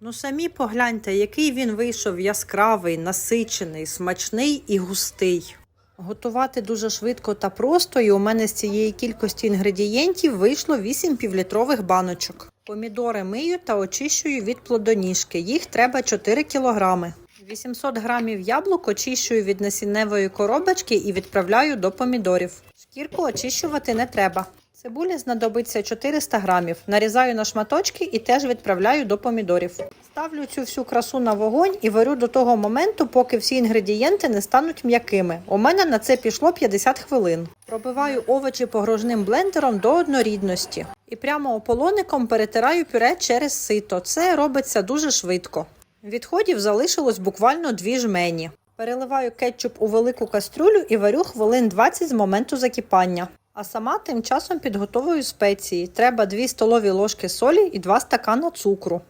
Ну самі погляньте, який він вийшов яскравий, насичений, смачний і густий. Готувати дуже швидко та просто, і у мене з цієї кількості інгредієнтів вийшло 8 півлітрових баночок. Помідори мию та очищую від плодоніжки. Їх треба 4 кілограми. 800 грамів яблук очищую від насінневої коробочки і відправляю до помідорів. Шкірку очищувати не треба. Цибулі знадобиться 400 грамів. Нарізаю на шматочки і теж відправляю до помідорів. Ставлю цю всю красу на вогонь і варю до того моменту, поки всі інгредієнти не стануть м'якими. У мене на це пішло 50 хвилин. Пробиваю овочі погружним блендером до однорідності. І прямо ополоником перетираю пюре через сито. Це робиться дуже швидко. Відходів залишилось буквально дві жмені. Переливаю кетчуп у велику кастрюлю і варю хвилин 20 з моменту закипання. А сама тим часом підготовую спеції. Треба 2 столові ложки солі і 2 стакана цукру.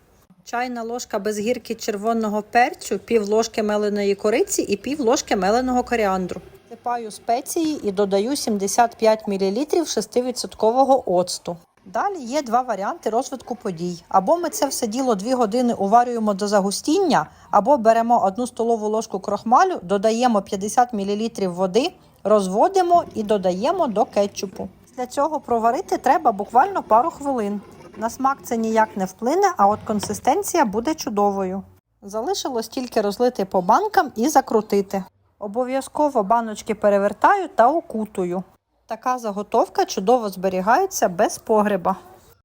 Чайна ложка без гірки червоного перцю, пів ложки меленої кориці і пів ложки меленого коріандру. Сипаю спеції і додаю 75 мл 6% оцту. Далі є два варіанти розвитку подій. Або ми це все діло 2 години уварюємо до загустіння, або беремо одну столову ложку крохмалю, додаємо 50 мл води, розводимо і додаємо до кетчупу. Для цього проварити треба буквально пару хвилин. На смак це ніяк не вплине, а от консистенція буде чудовою. Залишилось тільки розлити по банкам і закрутити. Обов'язково баночки перевертаю та окутую. Така заготовка чудово зберігається без погреба.